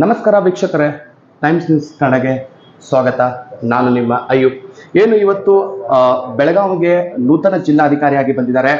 ನಮಸ್ಕಾರ ವೀಕ್ಷಕರೇ times news ಕನ್ನಡಗೆ ಸ್ವಾಗತ. ನಾನು ನಿಮ್ಮ ಅಯ್ಯು ಏನು ಇವತ್ತು ಬೆಳಗಾವಿಗೆ ನೂತನ ಜಿಲ್ಲಾಧಿಕಾರಿಯಾಗಿ ಬಂದಿದ್ದಾರೆ.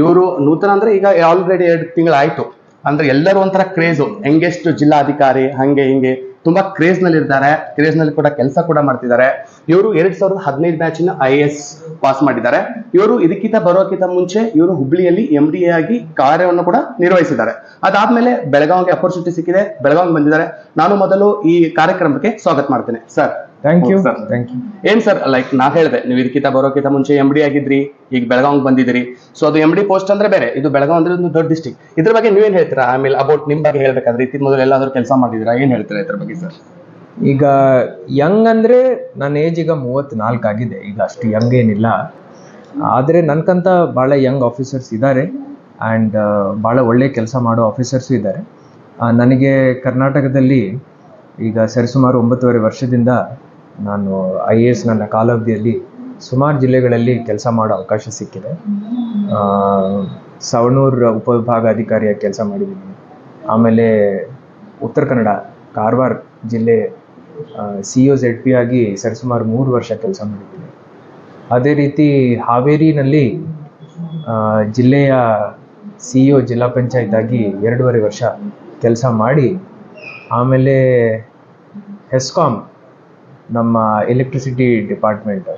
ಇವರು ನೂತನ ಅಂದ್ರೆ ಈಗ ಆಲ್ರೆಡಿ ಎರಡು ತಿಂಗಳಾಯ್ತು. ಅಂದ್ರೆ ಎಲ್ಲರೂ ಒಂಥರ ಕ್ರೇಜು ಯಂಗೆಸ್ಟ್ ಜಿಲ್ಲಾಧಿಕಾರಿ, ಹಂಗೆ ಹಿಂಗೆ ತುಂಬಾ ಕ್ರೇಜ್ನಲ್ಲಿ ಇದ್ದಾರೆ ಕ್ರೇಜ್ನಲ್ಲಿ ಕೂಡ ಕೆಲಸ ಕೂಡ ಮಾಡ್ತಿದ್ದಾರೆ. ಇವರು ಎರಡ್ ಸಾವಿರದ ಹದಿನೈದು ಬ್ಯಾಚಿನ ಐ ಎಸ್ ಪಾಸ್ ಮಾಡಿದ್ದಾರೆ. ಇವರು ಇದಕ್ಕಿಂತ ಬರೋಕ್ಕಿಂತ ಮುಂಚೆ ಇವರು ಹುಬ್ಳಿಯಲ್ಲಿ ಎಂ ಡಿ ಎ ಆಗಿ ಕಾರ್ಯವನ್ನು ಕೂಡ ನಿರ್ವಹಿಸಿದ್ದಾರೆ. ಅದಾದ್ಮೇಲೆ ಬೆಳಗಾವಿಗೆ ಅಪರ್ಚುನಿಟಿ ಸಿಕ್ಕಿದೆ ಬೆಳಗಾವಿಗೆ ಬಂದಿದ್ದಾರೆ. ನಾನು ಮೊದಲು ಈ ಕಾರ್ಯಕ್ರಮಕ್ಕೆ ಸ್ವಾಗತ ಮಾಡ್ತೇನೆ. Sir. Thank you sir. Thank you ಏನ್ ಸರ್ ಲೈಕ್ ನಾ ಹೇಳಿದೆ ನೀವು ಇದಕ್ಕಿಂತ ಬರೋಕ್ಕಿಂತ ಮುಂಚೆ ಎಂ ಡಿ ಆಗಿದ್ರಿ ಈಗ ಬೆಳಗಾವಿಗೆ ಬಂದಿದ್ದೀರಿ. ಸೊ ಅದು ಎಂ ಡಿ ಪೋಸ್ಟ್ ಅಂದ್ರೆ ಬೇರೆ ಇದು ಬೆಳಗಾವಿ ಅಂದ್ರೆ ಒಂದು ದೊಡ್ಡ ಡಿಸ್ಟಿಕ್ ಇದ್ರ ಬಗ್ಗೆ ನೀವೇನ್ ಹೇಳ್ತೀರಾ? ಆಮೇಲೆ ಅಬೌಟ್ ನಿಮ್ ಬಗ್ಗೆ ಹೇಳ್ಬೇಕಾದ್ರೆ ಇತ್ತಿನ ಮೊದಲು ಎಲ್ಲಾದ್ರೂ ಕೆಲಸ ಮಾಡಿದಿರಾ ಏನ್ ಹೇಳ್ತೀರಾ ಇದ್ರ ಬಗ್ಗೆ? ಸರ್ ಈಗ ಯಂಗ್ ಅಂದ್ರೆ ನನ್ನ ಏಜ್ ಈಗ ಮೂವತ್ತ್ನಾಲ್ಕು ಆಗಿದೆ. ಈಗ ಅಷ್ಟು ಯಂಗ್ ಏನಿಲ್ಲ. ಆದರೆ ನನ್ಕಂತ ಭಾಳ ಯಂಗ್ ಆಫೀಸರ್ಸ್ ಇದ್ದಾರೆ ಆ್ಯಂಡ್ ಭಾಳ ಒಳ್ಳೆ ಕೆಲಸ ಮಾಡೋ ಆಫೀಸರ್ಸು ಇದ್ದಾರೆ ನನಗೆ ಕರ್ನಾಟಕದಲ್ಲಿ ಈಗ ಸರಿಸುಮಾರು ಒಂಬತ್ತುವರೆ ವರ್ಷದಿಂದ ನಾನು ಐ ಎ ಎಸ್ ನನ್ನ ಕಾಲಾವಧಿಯಲ್ಲಿ ಸುಮಾರು ಜಿಲ್ಲೆಗಳಲ್ಲಿ ಕೆಲಸ ಮಾಡೋ ಅವಕಾಶ ಸಿಕ್ಕಿದೆ. ಸವಣೂರು ಉಪವಿಭಾಗಾಧಿಕಾರಿಯಾಗಿ ಕೆಲಸ ಮಾಡಿದ್ದೀನಿ. ಆಮೇಲೆ ಉತ್ತರ ಕನ್ನಡ, ಕಾರವಾರ ಜಿಲ್ಲೆ ಸಿ ಒ ಝೆಡ್ ಪಿ ಆಗಿ ಸರಿಸುಮಾರು ಮೂರು ವರ್ಷ ಕೆಲಸ ಮಾಡಿದ್ದೀನಿ. ಅದೇ ರೀತಿ ಹಾವೇರಿನಲ್ಲಿ ಜಿಲ್ಲೆಯ ಸಿ ಒ ಜಿಲ್ಲಾ ಪಂಚಾಯತ್ ಆಗಿ ಎರಡೂವರೆ ವರ್ಷ ಕೆಲಸ ಮಾಡಿ, ಆಮೇಲೆ ಹೆಸ್ಕಾಮ್ ನಮ್ಮ ಎಲೆಕ್ಟ್ರಿಸಿಟಿ ಡಿಪಾರ್ಟ್ಮೆಂಟ್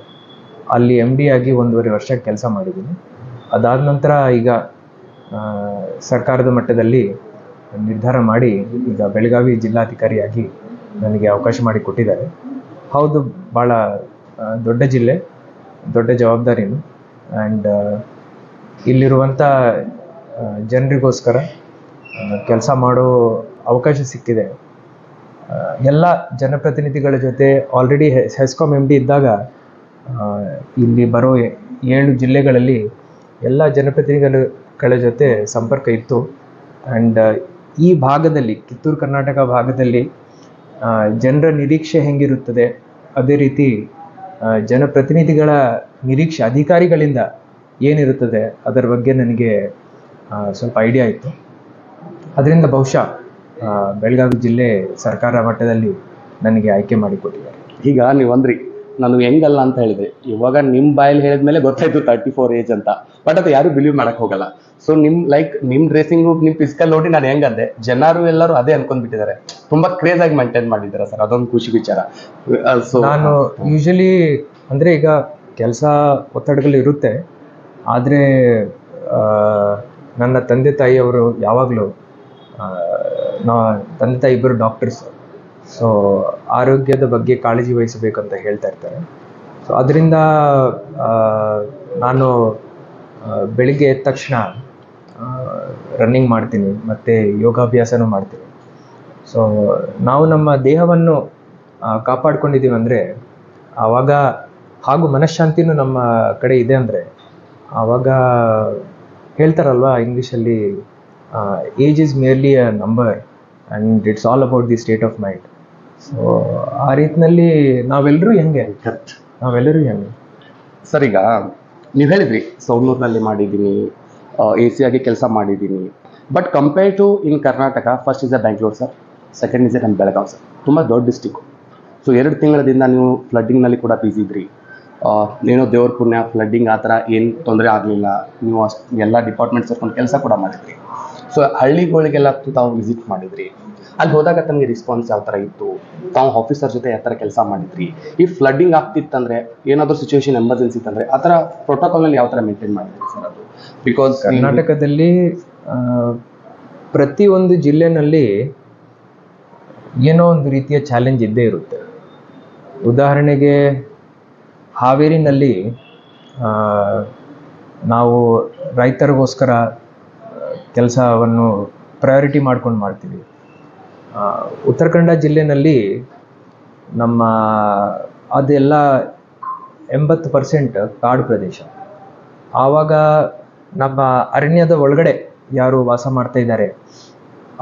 ಅಲ್ಲಿ ಎಂ ಡಿ ಆಗಿ ಒಂದೂವರೆ ವರ್ಷ ಕೆಲಸ ಮಾಡಿದ್ದೀನಿ. ಅದಾದ ನಂತರ ಈಗ ಸರ್ಕಾರದ ಮಟ್ಟದಲ್ಲಿ ನಿರ್ಧಾರ ಮಾಡಿ ಈಗ ಬೆಳಗಾವಿ ಜಿಲ್ಲಾಧಿಕಾರಿಯಾಗಿ ನನಗೆ ಅವಕಾಶ ಮಾಡಿ ಕೊಟ್ಟಿದ್ದಾರೆ. ಹೌದು ಭಾಳ ದೊಡ್ಡ ಜಿಲ್ಲೆ, ದೊಡ್ಡ ಜವಾಬ್ದಾರಿನು ಆ್ಯಂಡ್ ಇಲ್ಲಿರುವಂಥ ಜನರಿಗೋಸ್ಕರ ಕೆಲಸ ಮಾಡೋ ಅವಕಾಶ ಸಿಕ್ಕಿದೆ. ಎಲ್ಲ ಜನಪ್ರತಿನಿಧಿಗಳ ಜೊತೆ ಆಲ್ರೆಡಿ ಹೆಸ್ಕಾಮ್ ಎಂ ಡಿ ಇದ್ದಾಗ ಇಲ್ಲಿ ಬರೋ ಏಳು ಜಿಲ್ಲೆಗಳಲ್ಲಿ ಎಲ್ಲ ಜನಪ್ರತಿನಿಧಿಗಳ ಜೊತೆ ಸಂಪರ್ಕ ಇತ್ತು. ಆ್ಯಂಡ್ ಈ ಭಾಗದಲ್ಲಿ, ಕಿತ್ತೂರು ಕರ್ನಾಟಕ ಭಾಗದಲ್ಲಿ ಜನರ ನಿರೀಕ್ಷೆ ಹೆಂಗಿರುತ್ತದೆ? ಅದೇ ರೀತಿ ಜನಪ್ರತಿನಿಧಿಗಳ ನಿರೀಕ್ಷೆ, ಅಧಿಕಾರಿಗಳಿಂದ ಏನಿರುತ್ತದೆ? ಅದರ ಬಗ್ಗೆ ನನಗೆ ಸ್ವಲ್ಪ ಐಡಿಯಾ ಇತ್ತು. ಅದರಿಂದ ಬಹುಶಃ ಬೆಳಗಾವಿ ಜಿಲ್ಲೆ ಸರ್ಕಾರ ಮಟ್ಟದಲ್ಲಿ ನನಗೆ ಆಯ್ಕೆ ಮಾಡಿಕೊಟ್ಟಿದ್ದಾರೆ. ಈಗ ನೀವು ಅಂದ್ರಿ. ನಾನು ಹೆಂಗಲ್ಲ ಅಂತ ಹೇಳಿದೆ ಇವಾಗ ನಿಮ್ ಬಾಯಲ್ಲಿ ಹೇಳಿದ್ಮೇಲೆ ಗೊತ್ತಾಯ್ತು ತರ್ಟಿ ಫೋರ್ ಏಜ್ ಅಂತ. ಬಟ್ ಅದು ಯಾರು ಬಿಲೀವ್ ಮಾಡಕ್ ಹೋಗಲ್ಲ. ಸೊ ನಿಮ್ ಲೈಕ್ ನಿಮ್ ಡ್ರೆಸ್ಸಿಂಗ್ ನಿಮ್ ಫಿಸಿಕಲ್ ನೋಡಿ ನಾನು ಹೆಂಗಂದೆ ಜನರು ಎಲ್ಲರೂ ಅದೇ ಅನ್ಕೊಂಡ್ಬಿಟ್ಟಿದ್ದಾರೆ ತುಂಬಾ ಕ್ರೇಜ್ ಆಗಿ ಮೇಂಟೈನ್ ಮಾಡಿದ್ದಾರೆ ಸರ್ ಅದೊಂದು ಖುಷಿ ವಿಚಾರ. ಸೊ ನಾನು ಯೂಶಲಿ ಅಂದ್ರೆ ಈಗ ಕೆಲಸ ಒತ್ತಡಗಳು ಇರುತ್ತೆ. ಆದರೆ ನನ್ನ ತಂದೆ ತಾಯಿಯವರು ಯಾವಾಗಲೂ ನಾ ತಂದೆ ತಾಯಿ ಇಬ್ಬರು ಡಾಕ್ಟರ್ಸ್ ಸೊ ಆರೋಗ್ಯದ ಬಗ್ಗೆ ಕಾಳಜಿ ವಹಿಸಬೇಕಂತ ಹೇಳ್ತಾ ಇರ್ತಾರೆ. ಸೊ ಅದರಿಂದ ನಾನು ಬೆಳಿಗ್ಗೆ ಎದ್ದ ತಕ್ಷಣ ರನ್ನಿಂಗ್ ಮಾಡ್ತೀನಿ, ಮತ್ತು ಯೋಗಾಭ್ಯಾಸನೂ ಮಾಡ್ತೀನಿ. ಸೊ ನಾವು ನಮ್ಮ ದೇಹವನ್ನು ಕಾಪಾಡ್ಕೊಂಡಿದ್ದೀವಿ ಅಂದರೆ, ಆವಾಗ ಹಾಗೂ ಮನಃಶಾಂತಿನೂ ನಮ್ಮ ಕಡೆ ಇದೆ ಅಂದರೆ, ಆವಾಗ ಹೇಳ್ತಾರಲ್ವಾ ಇಂಗ್ಲೀಷಲ್ಲಿ age is merely a number and it's all about the state of mind so ಆ ರೀತಿನಲ್ಲಿ ನಾವೆಲ್ಲರೂ ಹೆಂಗೆ? ನಾವೆಲ್ಲರೂ ಹೆಂಗೆ? ಸರ್ ಈಗ ನೀವು ಹೇಳಿದ್ರಿ ಸೌನೂರಿನಲ್ಲಿ ಮಾಡಿದ್ದೀನಿ ಎ ಸಿ ಆಗಿ ಕೆಲಸ ಮಾಡಿದ್ದೀನಿ. But compare to in Karnataka first is a Bangalore sir second is a ನಮ್ಮ ಬೆಳಗಾವ್ ಸರ್ ತುಂಬ ದೊಡ್ಡ ಡಿಸ್ಟಿಕ್ಕು ಸೊ ಎರಡು ತಿಂಗಳದಿಂದ ನೀವು ಫ್ಲಡ್ಡಿಂಗ್ನಲ್ಲಿ ಕೂಡ ಬ್ಯುಸಿ ಇದ್ರಿ. ನೀನು ಏನೋ ದೇವ್ರ ಪುಣ್ಯ ಫ್ಲಡ್ಡಿಂಗ್ ಆ ಥರ ಏನು ತೊಂದರೆ ಆಗಲಿಲ್ಲ. ನೀವು ಅಷ್ಟು ಎಲ್ಲ ಡಿಪಾರ್ಟ್ಮೆಂಟ್ ಸೇರ್ಕೊಂಡು ಕೆಲಸ ಕೂಡ ಮಾಡಿದ್ರಿ. ಸೊ ಹಳ್ಳಿಗಳಿಗೆಲ್ಲ ತಾವು ವಿಸಿಟ್ ಮಾಡಿದ್ರಿ. ಅಲ್ಲಿ ಹೋದಾಗ ತಮಗೆ ರೆಸ್ಪಾನ್ಸ್ ಯಾವ ಥರ ಇತ್ತು? ತಾವು ಆಫೀಸರ್ ಜೊತೆ ಯಾವ ಥರ ಕೆಲಸ ಮಾಡಿದ್ರಿ? ಈ ಫ್ಲಡ್ಡಿಂಗ್ ಆಗ್ತಿತ್ತಂದ್ರೆ ಏನಾದರೂ ಸಿಚುವೇಶನ್ ಎಮರ್ಜೆನ್ಸಿ ಇತ್ತಂದ್ರೆ ಆ ಥರ ಪ್ರೋಟೋಕಾಲ್ನಲ್ಲಿ ಯಾವ ಥರ ಮೇಂಟೈನ್ ಮಾಡಿದ್ರಿ ಸರ್ ಅದು? ಬಿಕಾಸ್ ಕರ್ನಾಟಕದಲ್ಲಿ ಪ್ರತಿಯೊಂದು ಜಿಲ್ಲೆನಲ್ಲಿ ಏನೋ ಒಂದು ರೀತಿಯ ಚಾಲೆಂಜ್ ಇದ್ದೇ ಇರುತ್ತೆ. ಉದಾಹರಣೆಗೆ ಹಾವೇರಿನಲ್ಲಿ ನಾವು ರೈತರಿಗೋಸ್ಕರ ಕೆಲಸವನ್ನು ಪ್ರಯಾರಿಟಿ ಮಾಡ್ಕೊಂಡು ಮಾಡ್ತೀವಿ. ಉತ್ತರ ಕನ್ನಡ ಜಿಲ್ಲೆಯಲ್ಲಿ ನಮ್ಮ ಅದೆಲ್ಲ ಎಂಬತ್ತು ಪರ್ಸೆಂಟ್ ಕಾಡು ಪ್ರದೇಶ. ಆವಾಗ ನಮ್ಮ ಅರಣ್ಯದ ಒಳಗಡೆ ಯಾರು ವಾಸ ಮಾಡ್ತಾ ಇದ್ದಾರೆ,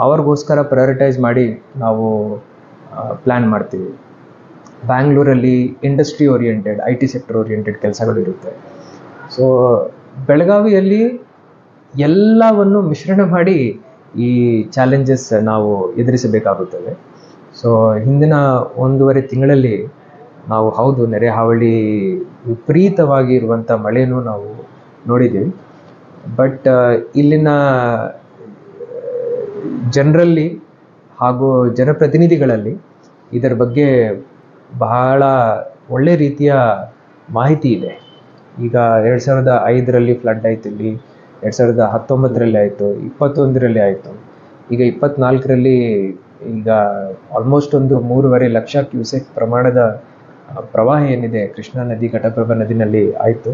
ಅವ್ರಿಗೋಸ್ಕರ ಪ್ರಯಾರಿಟೈಸ್ ಮಾಡಿ ನಾವು ಪ್ಲ್ಯಾನ್ ಮಾಡ್ತೀವಿ. ಬ್ಯಾಂಗ್ಳೂರಲ್ಲಿ industry oriented I T sector oriented ಕೆಲಸಗಳಿರುತ್ತೆ so ಬೆಳಗಾವಿಯಲ್ಲಿ ಎಲ್ಲವನ್ನು ಮಿಶ್ರಣ ಮಾಡಿ ಈ ಚಾಲೆಂಜಸ್ ನಾವು ಎದುರಿಸಬೇಕಾಗುತ್ತದೆ. ಸೊ ಹಿಂದಿನ ಒಂದೂವರೆ ತಿಂಗಳಲ್ಲಿ ನಾವು ಹೌದು ನೆರೆ ಹಾವಳಿ ವಿಪರೀತವಾಗಿ ಇರುವಂಥ ಮಳೆನೂ ನಾವು ನೋಡಿದ್ದೀವಿ. ಬಟ್ ಇಲ್ಲಿನ ಜನರಲ್ಲಿ ಹಾಗೂ ಜನಪ್ರತಿನಿಧಿಗಳಲ್ಲಿ ಇದರ ಬಗ್ಗೆ ಬಹಳ ಒಳ್ಳೆ ರೀತಿಯ ಮಾಹಿತಿ ಇದೆ. ಈಗ ಎರಡು ಸಾವಿರದ ಐದರಲ್ಲಿ ಫ್ಲಡ್ ಆಯ್ತು ಇಲ್ಲಿ. ಎರಡು ಸಾವಿರದ ಹತ್ತೊಂಬತ್ತರಲ್ಲಿ ಆಯಿತು, ಇಪ್ಪತ್ತೊಂದರಲ್ಲಿ ಆಯಿತು. ಈಗ ಇಪ್ಪತ್ನಾಲ್ಕರಲ್ಲಿ ಈಗ ಆಲ್ಮೋಸ್ಟ್ ಒಂದು ಮೂರುವರೆ ಲಕ್ಷ ಕ್ಯೂಸೆಕ್ ಪ್ರಮಾಣದ ಪ್ರವಾಹ ಏನಿದೆ, ಕೃಷ್ಣಾ ನದಿ, ಘಟಪ್ರಭಾ ನದಿನಲ್ಲಿ ಆಯಿತು.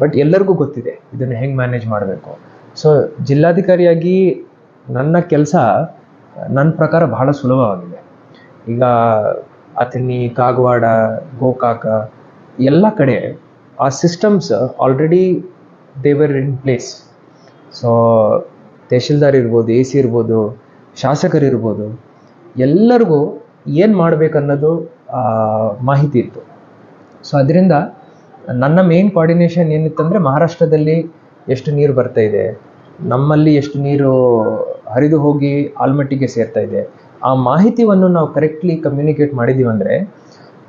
ಬಟ್ ಎಲ್ಲರಿಗೂ ಗೊತ್ತಿದೆ, ಇದನ್ನು ಹೆಂಗೆ ಮ್ಯಾನೇಜ್ ಮಾಡಬೇಕು. ಸೊ ಜಿಲ್ಲಾಧಿಕಾರಿಯಾಗಿ ನನ್ನ ಕೆಲಸ ನನ್ನ ಪ್ರಕಾರ ಬಹಳ ಸುಲಭವಾಗಿದೆ. ಈಗ ಅಥಣಿ, ಕಾಗವಾಡ, ಗೋಕಾಕ, ಎಲ್ಲ ಕಡೆ ಆ ಸಿಸ್ಟಮ್ಸ್ ಆಲ್ರೆಡಿ ದೇವರ್ ಇನ್ ಪ್ಲೇಸ್ ಸೊ ತಹಶೀಲ್ದಾರ್ ಇರ್ಬೋದು ಎ ಸಿ ಇರ್ಬೋದು ಶಾಸಕರಿರ್ಬೋದು ಎಲ್ಲರಿಗೂ ಏನು ಮಾಡಬೇಕನ್ನೋದು ಮಾಹಿತಿ ಇತ್ತು. ಸೊ ಅದರಿಂದ ನನ್ನ ಮೇನ್ ಕೋಆರ್ಡಿನೇಷನ್ ಏನಿತ್ತಂದರೆ ಮಹಾರಾಷ್ಟ್ರದಲ್ಲಿ ಎಷ್ಟು ನೀರು ಬರ್ತಾ ಇದೆ, ನಮ್ಮಲ್ಲಿ ಎಷ್ಟು ನೀರು ಹರಿದು ಹೋಗಿ ಆಲ್ಮಟ್ಟಿಗೆ ಸೇರ್ತಾ ಇದೆ, ಆ ಮಾಹಿತಿಯನ್ನು ನಾವು ಕರೆಕ್ಟ್ಲಿ ಕಮ್ಯುನಿಕೇಟ್ ಮಾಡಿದ್ದೀವಿ ಅಂದರೆ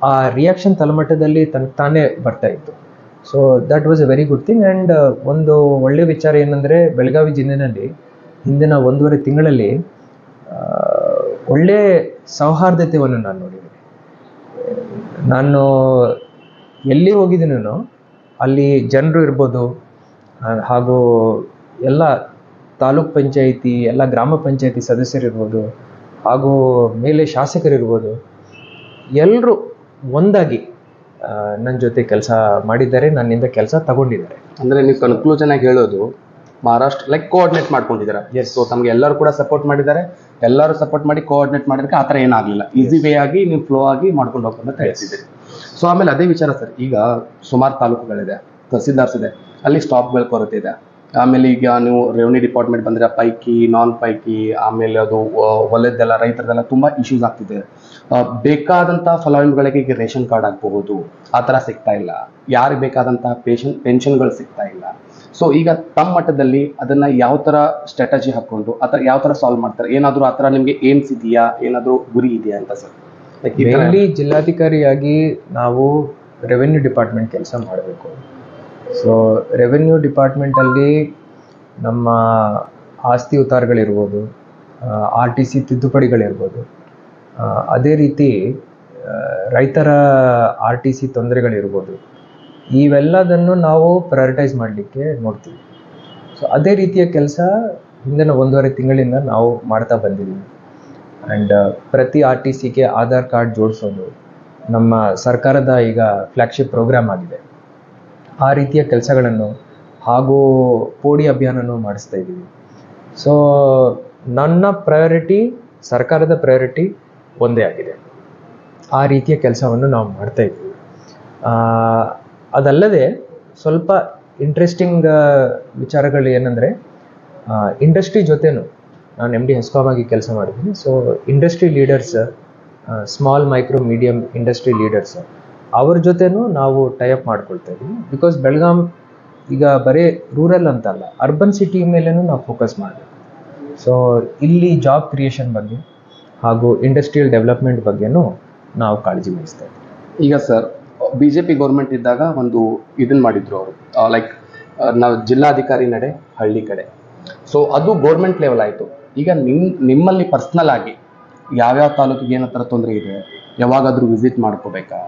ಆ ರಿಯಾಕ್ಷನ್ ತಲಮಟ್ಟದಲ್ಲಿ ತನ್ನ ತಾನೇ ಬರ್ತಾ ಇತ್ತು. So that was a very good thing and ಒಂದು ಒಳ್ಳೆ ವಿಚಾರ ಏನಂದರೆ ಬೆಳಗಾವಿ ಜಿಲ್ಲೆಯಲ್ಲಿ ಹಿಂದಿನ ಒಂದೂವರೆ ತಿಂಗಳಲ್ಲಿ ಒಳ್ಳೆ ಸೌಹಾರ್ದತೆಯನ್ನು ನಾನು ನೋಡಿದ್ದೀನಿ. ನಾನು ಎಲ್ಲಿ ಹೋಗಿದ್ದೀನೋ ಅಲ್ಲಿ ಜನರು ಇರ್ಬೋದು ಹಾಗೂ ಎಲ್ಲ ತಾಲೂಕ್ ಪಂಚಾಯಿತಿ, ಎಲ್ಲ ಗ್ರಾಮ ಪಂಚಾಯಿತಿ ಸದಸ್ಯರಿರ್ಬೋದು ಹಾಗೂ ಮೇಲೆ ಶಾಸಕರಿರ್ಬೋದು ಎಲ್ಲರೂ ಒಂದಾಗಿ ನನ್ನ ಜೊತೆ ಕೆಲಸ ಮಾಡಿದ್ದಾರೆ ನನ್ನಿಂದ ಕೆಲಸ ತಗೊಂಡಿದ್ದಾರೆ. ಅಂದರೆ ನೀವು ಕನ್ಕ್ಲೂಷನ್ ಆಗಿ ಹೇಳೋದು ಮಹಾರಾಷ್ಟ್ರ ಲೈಕ್ ಕೋಆರ್ಡಿನೇಟ್ ಮಾಡ್ಕೊಂಡಿದ್ದಾರೆ? ಎಸ್ ಸೊ ತಮಗೆ ಎಲ್ಲರೂ ಕೂಡ ಸಪೋರ್ಟ್ ಮಾಡಿದ್ದಾರೆ. ಎಲ್ಲರೂ ಸಪೋರ್ಟ್ ಮಾಡಿ ಕೋಆರ್ಡಿನೇಟ್ ಮಾಡಿದ್ರೆ ಆ ಥರ ಏನಾಗಲಿಲ್ಲ. ಈಸಿ ವೇ ಆಗಿ ನೀವು ಫ್ಲೋ ಆಗಿ ಮಾಡ್ಕೊಂಡು ಅಂತ ಹೇಳ್ತಿದ್ದೀರಿ. ಸೊ ಆಮೇಲೆ ಅದೇ ವಿಚಾರ ಸರ್ ಈಗ ಸುಮಾರು ತಾಲೂಕುಗಳಿದೆ ತಹಸೀಲ್ದಾರ್ಸ್ ಇದೆ ಅಲ್ಲಿ ಸ್ಟಾಪ್ಗಳ ಕೊರತೆ ಇದೆ. ಆಮೇಲೆ ಈಗ ನೀವು ರೆವೆನ್ಯೂ ಡಿಪಾರ್ಟ್ಮೆಂಟ್ ಬಂದರೆ ಪೈಕಿ ನಾನ್ ಪೈಕಿ ಆಮೇಲೆ ಅದು ಹೊಲದ್ದೆಲ್ಲ ರೈತರದೆಲ್ಲ ತುಂಬ ಇಶ್ಯೂಸ್ ಆಗ್ತಿದೆ. ಬೇಕಾದಂಥ ಫಲಾನುಭವಿಗಳಿಗೆ ಈಗ ರೇಷನ್ ಕಾರ್ಡ್ ಆಗಬಹುದು. ಆ ಥರ ಸಿಗ್ತಾ ಇಲ್ಲ. ಯಾರಿಗೆ ಬೇಕಾದಂತಹ ಪೇಷನ್, ಪೆನ್ಷನ್ಗಳು ಸಿಗ್ತಾ ಇಲ್ಲ. ಸೊ ಈಗ ತಮ್ಮ ಮಟ್ಟದಲ್ಲಿ ಅದನ್ನ ಯಾವ ತರ ಸ್ಟ್ರಾಟಜಿ ಹಾಕೊಂಡು ಆತರ ಯಾವ ತರ ಸಾಲ್ವ್ ಮಾಡ್ತಾರೆ? ಏನಾದರೂ ಆತರ ನಿಮ್ಗೆ ಏಮ್ಸ್ ಇದೆಯಾ? ಏನಾದರೂ ಗುರಿ ಇದೆಯಾ ಅಂತ ಸರ್? ಇಲ್ಲಿ ಜಿಲ್ಲಾಧಿಕಾರಿಯಾಗಿ ನಾವು ರೆವೆನ್ಯೂ ಡಿಪಾರ್ಟ್ಮೆಂಟ್ ಕೆಲಸ ಮಾಡಬೇಕು. ಸೊ ರೆವೆನ್ಯೂ ಡಿಪಾರ್ಟ್ಮೆಂಟಲ್ಲಿ ನಮ್ಮ ಆಸ್ತಿ ಉತ್ತಾರಗಳಿರ್ಬೋದು ಆರ್ ಟಿ ಸಿ ತಿದ್ದುಪಡಿಗಳಿರ್ಬೋದು. ಅದೇ ರೀತಿ ರೈತರ ಆರ್ ಟಿ ಸಿ ತೊಂದರೆಗಳಿರ್ಬೋದು. ಇವೆಲ್ಲದನ್ನು ನಾವು ಪ್ರಯಾರಿಟೈಸ್ ಮಾಡಲಿಕ್ಕೆ ನೋಡ್ತೀವಿ. ಸೊ ಅದೇ ರೀತಿಯ ಕೆಲಸ ಹಿಂದಿನ ಒಂದೂವರೆ ತಿಂಗಳಿಂದ ನಾವು ಮಾಡ್ತಾ ಬಂದಿದ್ದೀವಿ. ಆ್ಯಂಡ್ ಪ್ರತಿ ಆರ್ ಟಿ ಸಿಗೆ ಆಧಾರ್ ಕಾರ್ಡ್ ಜೋಡಿಸೋದು ನಮ್ಮ ಸರ್ಕಾರದ ಈಗ ಫ್ಲ್ಯಾಗ್ಶಿಪ್ ಪ್ರೋಗ್ರಾಮ್ ಆಗಿದೆ. ಆ ರೀತಿಯ ಕೆಲಸಗಳನ್ನು ಹಾಗೂ ಪೋಡಿ ಅಭಿಯಾನವನ್ನು ಮಾಡಿಸ್ತಾ ಇದ್ದೀವಿ. ಸೊ ನನ್ನ ಪ್ರಯಾರಿಟಿ ಸರ್ಕಾರದ ಪ್ರಯಾರಿಟಿ ಒಂದೇ ಆಗಿದೆ. ಆ ರೀತಿಯ ಕೆಲಸವನ್ನು ನಾವು ಮಾಡ್ತಾ ಇದ್ದೀವಿ. ಅದಲ್ಲದೆ ಸ್ವಲ್ಪ ಇಂಟ್ರೆಸ್ಟಿಂಗ್ ವಿಚಾರಗಳು ಏನಂದರೆ ಇಂಡಸ್ಟ್ರಿ ಜೊತೆನೂ ನಾನು ಎಂ ಡಿ ಹೆಸ್ಕಾಮ್ ಆಗಿ ಕೆಲಸ ಮಾಡಿದ್ದೀನಿ. So industry leaders small micro medium industry leaders ಅವ್ರ ಜೊತೆನೂ ನಾವು ಟೈಅಪ್ ಮಾಡ್ಕೊಳ್ತಾ ಇದ್ದೀವಿ. ಬಿಕಾಸ್ ಬೆಳಗಾಂ ಈಗ ಬರೀ ರೂರಲ್ ಅಂತಲ್ಲ ಅರ್ಬನ್ ಸಿಟಿ ಮೇಲೇನೂ ನಾವು ಫೋಕಸ್ ಮಾಡಬೇಕು. ಸೊ ಇಲ್ಲಿ ಜಾಬ್ ಕ್ರಿಯೇಷನ್ ಬಗ್ಗೆ ಹಾಗೂ ಇಂಡಸ್ಟ್ರಿಯಲ್ ಡೆವಲಪ್ಮೆಂಟ್ ಬಗ್ಗೆನೂ ನಾವು ಕಾಳಜಿ ವಹಿಸ್ತಾ ಇದ್ದೀವಿ. ಈಗ sir B J P government ಇದ್ದಾಗ ಒಂದು ಇದನ್ನ ಮಾಡಿದ್ರು ಅವರು. ಲೈಕ್ ನಾವು ಜಿಲ್ಲಾಧಿಕಾರಿ ನಡೆ, ಹಳ್ಳಿ ಕಡೆ. ಸೊ ಅದು ಗೌರ್ಮೆಂಟ್ ಲೆವೆಲ್ ಆಯಿತು. ಈಗ ನಿಮ್, ನಿಮ್ಮಲ್ಲಿ ಪರ್ಸ್ನಲ್ ಆಗಿ ಯಾವ್ಯಾವ ತಾಲೂಕಿಗೆ ಏನೋ ತೊಂದರೆ ಇದೆ, ಯಾವಾಗಾದರೂ ವಿಸಿಟ್ ಮಾಡ್ಕೋಬೇಕಾ?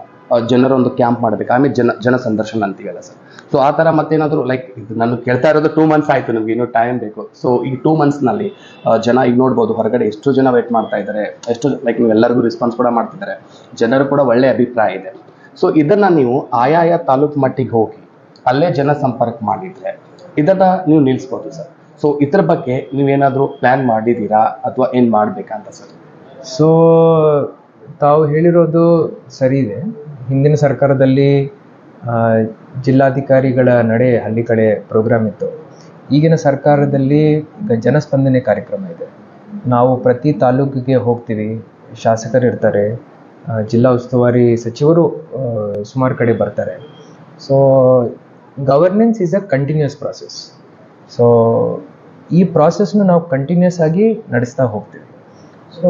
ಜನರ ಒಂದು ಕ್ಯಾಂಪ್ ಮಾಡಬೇಕು. ಆಮೇಲೆ ಜನ ಜನ ಸಂದರ್ಶನ ಅಂತೀವಲ್ಲ ಸರ್. ಸೊ ಆ ಥರ ಮತ್ತೇನಾದರೂ ಲೈಕ್ ಇದು ನಾನು ಕೇಳ್ತಾ ಇರೋದು ಟೂ ಮಂತ್ಸ್ ಆಯಿತು, ನಿಮ್ಗೆ ಇನ್ನೂ ಟೈಮ್ ಬೇಕು. ಸೊ ಈ ಟೂ ಮಂತ್ಸ್ನಲ್ಲಿ ಜನ ಈಗ ನೋಡ್ಬೋದು, ಹೊರಗಡೆ ಎಷ್ಟು ಜನ ವೇಟ್ ಮಾಡ್ತಾ ಇದ್ದಾರೆ, ಎಷ್ಟು ಲೈಕ್ ನೀವು ಎಲ್ಲರಿಗೂ ರೆಸ್ಪಾನ್ಸ್ ಕೂಡ ಮಾಡ್ತಿದ್ದಾರೆ. ಜನರು ಕೂಡ ಒಳ್ಳೆ ಅಭಿಪ್ರಾಯ ಇದೆ. ಸೊ ಇದನ್ನು ನೀವು ಆಯಾಯ ತಾಲೂಕು ಮಟ್ಟಿಗೆ ಹೋಗಿ, ಅಲ್ಲೇ ಜನ ಸಂಪರ್ಕ ಮಾಡಿದರೆ, ಇದನ್ನ ನೀವು ನಿಲ್ಲಿಸ್ಬೋದು ಸರ್. ಸೊ ಇದ್ರ ಬಗ್ಗೆ ನೀವೇನಾದರೂ ಪ್ಲಾನ್ ಮಾಡಿದ್ದೀರಾ, ಅಥವಾ ಏನು ಮಾಡಬೇಕಂತ ಸರ್? ಸೊ ತಾವು ಹೇಳಿರೋದು ಸರಿ ಇದೆ. ಹಿಂದಿನ ಸರ್ಕಾರದಲ್ಲಿ ಜಿಲ್ಲಾಧಿಕಾರಿಗಳ ನಡೆ ಹಳ್ಳಿ ಕಡೆ ಪ್ರೋಗ್ರಾಮ್ ಇತ್ತು. ಈಗಿನ ಸರ್ಕಾರದಲ್ಲಿ ಈಗ ಜನಸ್ಪಂದನೆ ಕಾರ್ಯಕ್ರಮ ಇದೆ. ನಾವು ಪ್ರತಿ ತಾಲೂಕಿಗೆ ಹೋಗ್ತೀವಿ ಶಾಸಕರು ಇರ್ತಾರೆ ಜಿಲ್ಲಾ ಉಸ್ತುವಾರಿ ಸಚಿವರು ಸುಮಾರು ಕಡೆ ಬರ್ತಾರೆ. So governance is a continuous process so ಈ ಪ್ರಾಸೆಸ್ನ ನಾವು ಕಂಟಿನ್ಯೂಸ್ ಆಗಿ ನಡೆಸ್ತಾ ಹೋಗ್ತೀವಿ. ಸೊ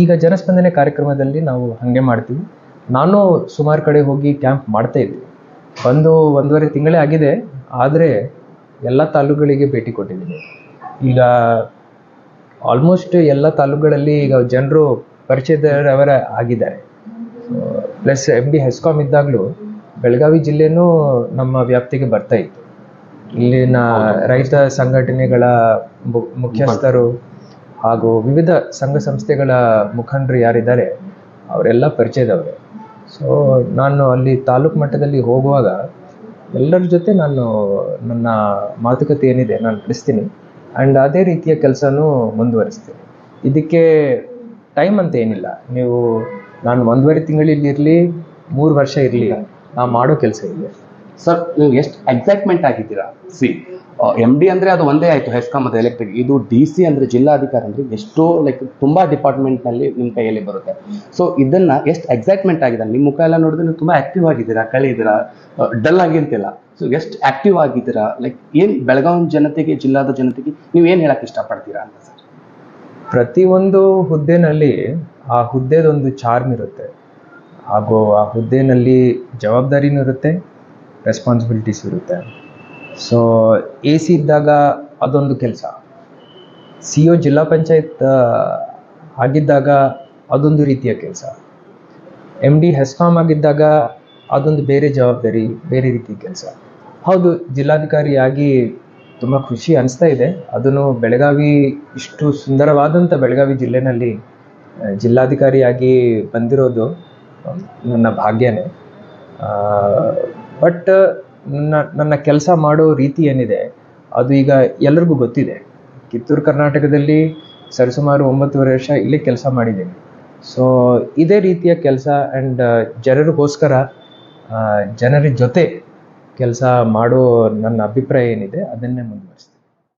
ಈಗ ಜನಸ್ಪಂದನೆ ಕಾರ್ಯಕ್ರಮದಲ್ಲಿ ನಾವು ಹಾಗೆ ಮಾಡ್ತೀವಿ. ನಾನು ಸುಮಾರು ಕಡೆ ಹೋಗಿ ಕ್ಯಾಂಪ್ ಮಾಡ್ತಾ ಇದ್ವಿ ಬಂದು ಒಂದೂವರೆ ತಿಂಗಳೇ ಆಗಿದೆ ಆದರೆ ಎಲ್ಲ ತಾಲೂಕುಗಳಿಗೆ ಭೇಟಿ ಕೊಟ್ಟಿದ್ದೀನಿ. ಈಗ ಆಲ್ಮೋಸ್ಟ್ ಎಲ್ಲ ತಾಲೂಕುಗಳಲ್ಲಿ ಈಗ ಜನರು ಪರಿಚಯದವರ ಆಗಿದ್ದಾರೆ. ಪ್ಲಸ್ ಎಂ ಡಿ ಹೆಸ್ಕಾಮ್ ಇದ್ದಾಗಲೂ ಬೆಳಗಾವಿ ಜಿಲ್ಲೆನೂ ನಮ್ಮ ವ್ಯಾಪ್ತಿಗೆ ಬರ್ತಾ ಇತ್ತು. ಇಲ್ಲಿನ ರೈತ ಸಂಘಟನೆಗಳ ಮು- ಮುಖ್ಯಸ್ಥರು ಹಾಗೂ ವಿವಿಧ ಸಂಘ ಸಂಸ್ಥೆಗಳ ಮುಖಂಡರು ಯಾರಿದ್ದಾರೆ ಅವರೆಲ್ಲ ಪರಿಚಯದವರು. ಸೊ ನಾನು ಅಲ್ಲಿ ತಾಲೂಕು ಮಟ್ಟದಲ್ಲಿ ಹೋಗುವಾಗ ಎಲ್ಲರ ಜೊತೆ ನಾನು ನನ್ನ ಮಾತುಕತೆ ಏನಿದೆ ನಾನು ನಡೆಸ್ತೀನಿ. ಆ್ಯಂಡ್ ಅದೇ ರೀತಿಯ ಕೆಲಸನೂ ಮುಂದುವರಿಸ್ತೀನಿ. ಇದಕ್ಕೆ ಟೈಮ್ ಅಂತ ಏನಿಲ್ಲ. ನೀವು ನಾನು ಒಂದೂವರೆ ತಿಂಗಳಲ್ಲಿ ಇರಲಿ ಮೂರು ವರ್ಷ ಇರಲಿ, ನಾ ಮಾಡೋ ಕೆಲಸ ಇದೆ. ಸರ್ ನೀವು ಎಷ್ಟು ಎಕ್ಸೈಟ್ಮೆಂಟ್ ಆಗಿದ್ದೀರಾ? ಸಿ ಎಂ ಡಿ ಅಂದರೆ ಅದು ಒಂದೇ ಆಯಿತು ಹೆಸ್ಕಾಮ್ ಮತ್ತು ಎಲೆಕ್ಟ್ರಿಕ್ ಇದು ಡಿ ಸಿ ಅಂದರೆ ಜಿಲ್ಲಾಧಿಕಾರಿ ಅಂದರೆ ಎಷ್ಟೋ ಲೈಕ್ ತುಂಬ ಡಿಪಾರ್ಟ್ಮೆಂಟ್ನಲ್ಲಿ ನಿಮ್ಮ ಕೈಯಲ್ಲಿ ಬರುತ್ತೆ. ಸೊ ಇದನ್ನು ಎಷ್ಟು ಎಕ್ಸೈಟ್ಮೆಂಟ್ ಆಗಿದೆ ನಿಮ್ಮ ಮುಖ ಎಲ್ಲ ನೋಡಿದ್ರೆ ನೀವು ತುಂಬ ಆ್ಯಕ್ಟಿವ್ ಆಗಿದ್ದೀರಾ ಕಳೆಯಿದ್ದೀರಾ ಡಲ್ ಆಗಿ ಅಂತಿಲ್ಲ. ಸೊ ಎಷ್ಟು ಆ್ಯಕ್ಟಿವ್ ಆಗಿದ್ದೀರಾ? ಲೈಕ್ ಏನು ಬೆಳಗಾವಿ ಜನತೆಗೆ, ಜಿಲ್ಲಾದ ಜನತೆಗೆ ನೀವು ಏನು ಹೇಳಕ್ಕೆ ಇಷ್ಟಪಡ್ತೀರಾ ಅಂತ ಸರ್ ಪ್ರತಿಯೊಂದು ಹುದ್ದೆನಲ್ಲಿ ಆ ಹುದ್ದೆದೊಂದು ಚಾರ್ಮ್ ಇರುತ್ತೆ. ಹಾಗೂ ಆ ಹುದ್ದೆನಲ್ಲಿ ಜವಾಬ್ದಾರಿನೂ ಇರುತ್ತೆ. ರೆಸ್ಪಾನ್ಸಿಬಿಲಿಟೀಸ್ ಇರುತ್ತೆ. ಸೊ ಎ ಸಿ ಇದ್ದಾಗ ಅದೊಂದು ಕೆಲಸ. ಸಿ ಒ ಜಿಲ್ಲಾ ಪಂಚಾಯತ್ ಆಗಿದ್ದಾಗ ಅದೊಂದು ರೀತಿಯ ಕೆಲಸ. ಎಂ ಡಿ ಹೆಸ್ಕಾಮ್ ಆಗಿದ್ದಾಗ ಅದೊಂದು ಬೇರೆ ಜವಾಬ್ದಾರಿ, ಬೇರೆ ರೀತಿಯ ಕೆಲಸ. ಹೌದು, ಜಿಲ್ಲಾಧಿಕಾರಿಯಾಗಿ ತುಂಬ ಖುಷಿ ಅನಿಸ್ತಾ ಇದೆ. ಅದನ್ನು ಬೆಳಗಾವಿ ಇಷ್ಟು ಸುಂದರವಾದಂಥ ಬೆಳಗಾವಿ ಜಿಲ್ಲೆನಲ್ಲಿ ಜಿಲ್ಲಾಧಿಕಾರಿಯಾಗಿ ಬಂದಿರೋದು ನನ್ನ ಭಾಗ್ಯನೇ. ಬಟ್ ನನ್ನ ನನ್ನ ಕೆಲಸ ಮಾಡೋ ರೀತಿ ಏನಿದೆ ಅದು ಈಗ ಎಲ್ಲರಿಗೂ ಗೊತ್ತಿದೆ. ಕಿತ್ತೂರು ಕರ್ನಾಟಕದಲ್ಲಿ ಸರಿಸುಮಾರು ಒಂಬತ್ತುವರೆ ವರ್ಷ ಇಲ್ಲೇ ಕೆಲಸ ಮಾಡಿದ್ದೀನಿ. ಸೊ ಇದೇ ರೀತಿಯ ಕೆಲಸ ಆ್ಯಂಡ್ ಜನರಿಗೋಸ್ಕರ ಆ, ಜನರ ಜೊತೆ ಕೆಲಸ ಮಾಡೋ ನನ್ನ ಅಭಿಪ್ರಾಯ ಏನಿದೆ ಅದನ್ನೇ ಮುಂದುವರಿಸ್ತೀನಿ.